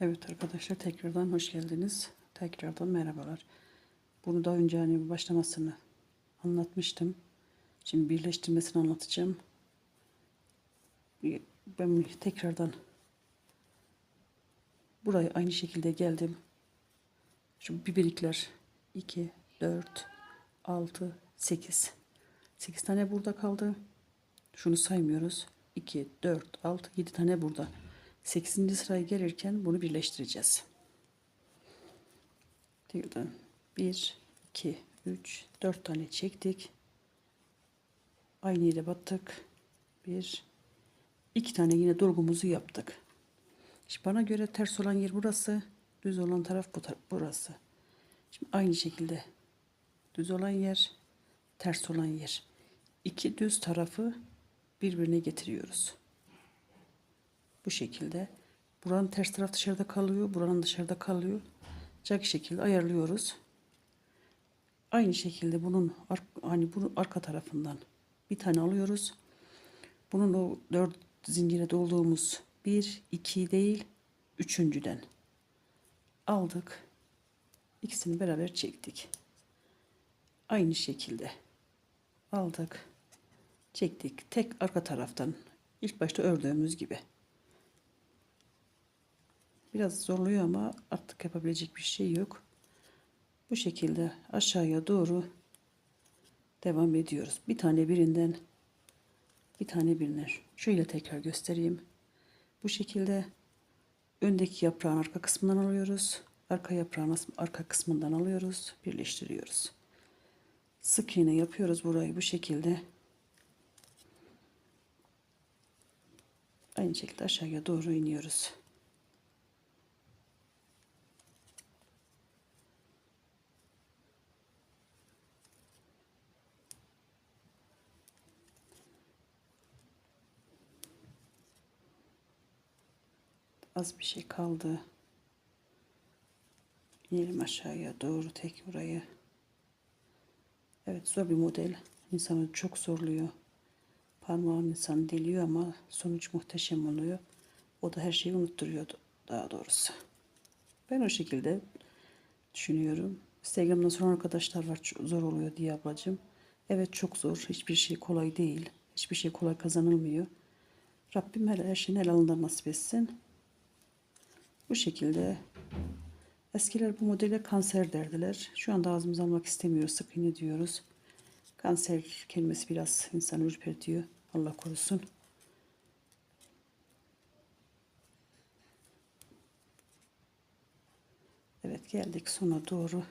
Evet arkadaşlar tekrardan hoş geldiniz. Tekrardan merhabalar. Bunu daha önce hani başlamasını anlatmıştım. Şimdi birleştirmesini anlatacağım. Ben tekrardan buraya aynı şekilde geldim. Şu bibirikler 2, 4, 6, 8. 8 tane burada kaldı. Şunu saymıyoruz. 2, 4, 6, 7 tane burada. 8. sıraya gelirken bunu birleştireceğiz. Tekrardan 1, 2, 3, 4 tane çektik. Aynı yere battık. 1, 2 tane yine dolgumuzu yaptık. Şimdi bana göre ters olan yer burası. Düz olan taraf bu taraf, burası. Şimdi aynı şekilde düz olan yer, ters olan yer. İki düz tarafı birbirine getiriyoruz. Bu şekilde. Buranın ters taraf dışarıda kalıyor. Buranın dışarıda kalıyor. Cak şekilde ayarlıyoruz. Aynı şekilde bunun hani bunun arka tarafından bir tane alıyoruz. Bunun o dört zincire dolduğumuz bir, iki değil, üçüncüden aldık. İkisini beraber çektik. Aynı şekilde aldık. Çektik. Tek arka taraftan ilk başta ördüğümüz gibi. Biraz zorluyor ama artık yapabilecek bir şey yok. Bu şekilde aşağıya doğru devam ediyoruz. Bir tane birinden bir tane birine. Şöyle tekrar göstereyim. Bu şekilde öndeki yaprağın arka kısmından alıyoruz. Arka yaprağın arka kısmından alıyoruz. Birleştiriyoruz. Sık iğne yapıyoruz burayı bu şekilde. Aynı şekilde aşağıya doğru iniyoruz. Az bir şey kaldı. İnelim aşağıya doğru tek burayı. Evet zor bir model. İnsanı çok zorluyor. Parmağın insanı deliyor ama sonuç muhteşem oluyor. O da her şeyi unutturuyordu daha doğrusu. Ben o şekilde düşünüyorum. Instagram'dan soran arkadaşlar var zor oluyor diye ablacığım. Evet çok zor. Hiçbir şey kolay değil. Hiçbir şey kolay kazanılmıyor. Rabbim her, her şeyin el alından nasip etsin. Bu şekilde eskiler bu modele kanser derdiler. Şu anda ağzımıza almak istemiyoruz. Sık iğne diyoruz. Kanser kelimesi biraz insanı ürpertiyor. Allah korusun. Evet geldik sona doğru.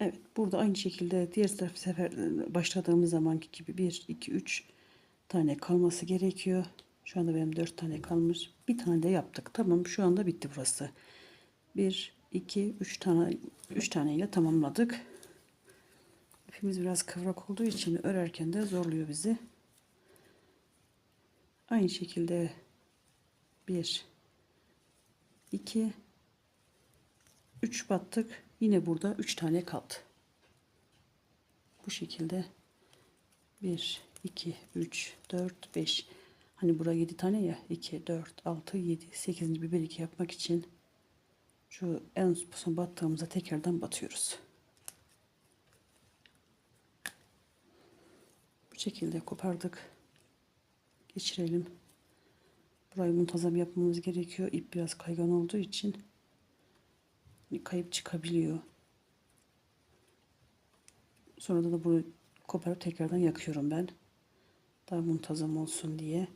Evet burada aynı şekilde diğer taraf sefer başladığımız zamanki gibi 1, 2, 3 tane kalması gerekiyor. Şu anda benim 4 tane kalmış. Bir tane de yaptık. Tamam şu anda bitti burası. 1, 2, 3 tane 3 taneyle tamamladık. İpimiz biraz kıvrak olduğu için örerken de zorluyor bizi. Aynı şekilde 1 2 3 battık. Yine burada 3 tane kaldı. Bu şekilde 1 2 3 4 5 Hani burada 7 tane ya 2 4 6 7 8. bir 1 2 yapmak için şu en son battığımıza tekrardan batıyoruz. Bu şekilde kopardık. Geçirelim. Burayı muntazam yapmamız gerekiyor. İp biraz kaygan olduğu için kayıp çıkabiliyor. Sonra da bunu koparıp tekrardan yakıyorum ben. Daha muntazam olsun diye.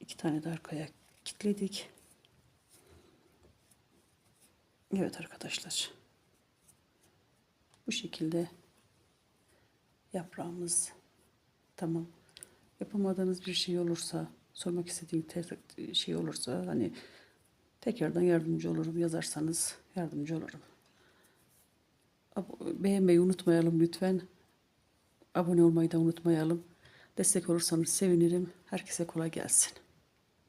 İki tane de arkaya kilitledik. Evet arkadaşlar. Bu şekilde yaprağımız tamam. Yapamadığınız bir şey olursa, sormak istediğim şey olursa hani tekrardan yardımcı olurum. Yazarsanız yardımcı olurum. Beğenmeyi unutmayalım lütfen. Abone olmayı da unutmayalım. Destek olursanız sevinirim. Herkese kolay gelsin.